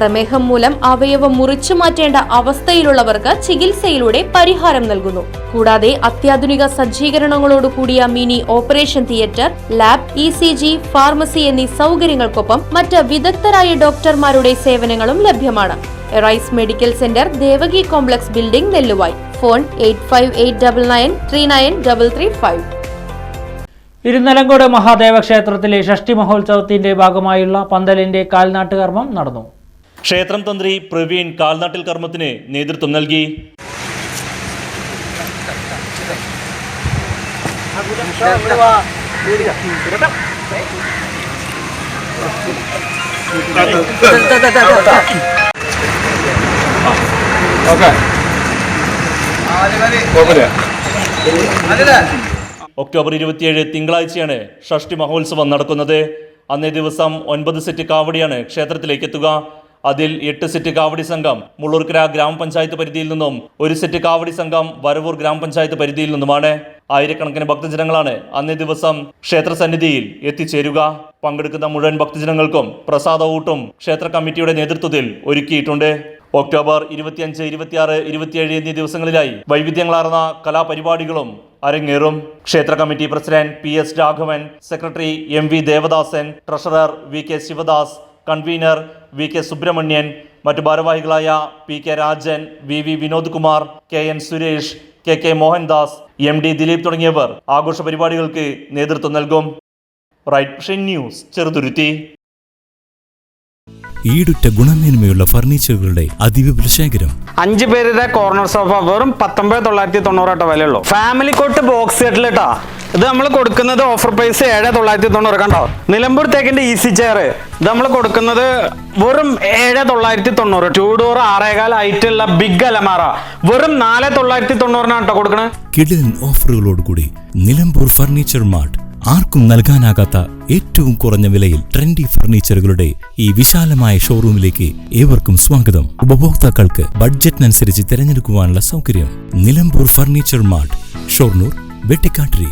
പ്രമേഹം മൂലം അവയവം മുറിച്ചു മാറ്റേണ്ട അവസ്ഥയിലുള്ളവർക്ക് ചികിത്സയിലൂടെ പരിഹാരം നൽകുന്നു. കൂടാതെ അത്യാധുനിക സജ്ജീകരണങ്ങളോടുകൂടിയ mini operation theatre lab E C G pharmacy എന്നീ സൗകര്യങ്ങൾക്കൊപ്പം മറ്റ് വിദഗ്ധരായ ഡോക്ടർമാരുടെ സേവനങ്ങളും ലഭ്യമാണ്. Rise medical centre Devaki complex building Nelluvayi. Phone eight Irunnalangode Mahadeva ക്ഷേത്രത്തിലെ ഷഷ്ടി മഹോത്സവത്തിന്റെ ഭാഗമായുള്ള പന്തലിന്റെ കാൽനാട്ടുകർമ്മം നടന്നു. ക്ഷേത്രം തന്ത്രി പ്രവീൺ കാൽനാട്ടിൽ കർമ്മത്തിന് നേതൃത്വം നൽകി. ഒക്ടോബർ ഇരുപത്തിയേഴ് തിങ്കളാഴ്ചയാണ് ഷഷ്ടി മഹോത്സവം നടക്കുന്നത്. അന്നേ ദിവസം ഒൻപത് സെറ്റ് കാവടിയാണ് ക്ഷേത്രത്തിലേക്ക് എത്തുക. അതിൽ എട്ട് സെറ്റ് കാവടി സംഘം മുള്ളൂർക്കര ഗ്രാമപഞ്ചായത്ത് പരിധിയിൽ നിന്നും ഒരു സെറ്റ് കാവടി സംഘം വരവൂർ ഗ്രാമപഞ്ചായത്ത് പരിധിയിൽ നിന്നുമാണ്. ആയിരക്കണക്കിന് ഭക്തജനങ്ങളാണ് അന്നേ ദിവസം ക്ഷേത്ര സന്നിധിയിൽ എത്തിച്ചേരുക. പങ്കെടുക്കുന്ന മുഴുവൻ ഭക്തജനങ്ങൾക്കും പ്രസാദ ഊട്ടും ക്ഷേത്ര കമ്മിറ്റിയുടെ നേതൃത്വത്തിൽ ഒരുക്കിയിട്ടുണ്ട്. ഒക്ടോബർ ഇരുപത്തിയഞ്ച് ഇരുപത്തിയാറ് ഇരുപത്തിയേഴ് എന്നീ ദിവസങ്ങളിലായി വൈവിധ്യങ്ങളാർന്ന കലാപരിപാടികളും അരങ്ങേറും. ക്ഷേത്ര committee president P S Raghavan secretary M V Devadasan treasurer V K Sivadas convener V K Subrahmanyan മറ്റു ഭാരവാഹികളായ P K Rajan V V Vinod Kumar K N Suresh K K Mohandas M D Dileep തുടങ്ങിയവർ ആഘോഷ പരിപാടികൾക്ക് നേതൃത്വം നൽകും. Right vision news Cheruthuruthy. ഈടുറ്റ ഗുണമേന്മയുള്ള ഫർണിച്ചറുകളുടെ അതിവിപുല ശേഖരം അഞ്ച് പേരുടെ കോർണർ സോഫ വെറും പത്തൊമ്പത് തൊള്ളായിരത്തി തൊണ്ണൂറ് വിലയുള്ളൂ. ഫാമിലി കോട്ട് ബോക്സ് സെറ്റിൽ കേട്ടോ ഇത് നമ്മൾ കൊടുക്കുന്നത് ഓഫർ പ്രൈസ് ഏഴ് തൊള്ളായിരത്തി തൊണ്ണൂറ് കണ്ടോ? നിലമ്പൂർ തേക്കിന്റെ ഈസി ചെയർ ഇത് നമ്മൾ കൊടുക്കുന്നത് വെറും ഏഴ് തൊള്ളായിരത്തി തൊണ്ണൂറ് ടൂ ഡോർ ആറേകാൽ ആയിട്ടുള്ള ബിഗ് അലമാറ. വെറും നാല് തൊള്ളായിരത്തി തൊണ്ണൂറിനാണ് കേട്ടോ കിടിലൻ ഓഫറുകളോടുകൂടി നിലമ്പൂർ ഫർണിച്ചർ മാർട്ട് ആർക്കും നൽകാനാകാത്ത ഏറ്റവും കുറഞ്ഞ വിലയിൽ ട്രെൻഡി ഫർണിച്ചറുകളുടെ ഈ വിശാലമായ ഷോറൂമിലേക്ക് ഏവർക്കും സ്വാഗതം. ഉപഭോക്താക്കൾക്ക് ബഡ്ജറ്റിനനുസരിച്ച് തിരഞ്ഞെടുക്കുവാനുള്ള സൗകര്യം നിലമ്പൂർ ഫർണിച്ചർ മാർട്ട് ഷൊർണൂർ വെട്ടിക്കാട്ടിരി.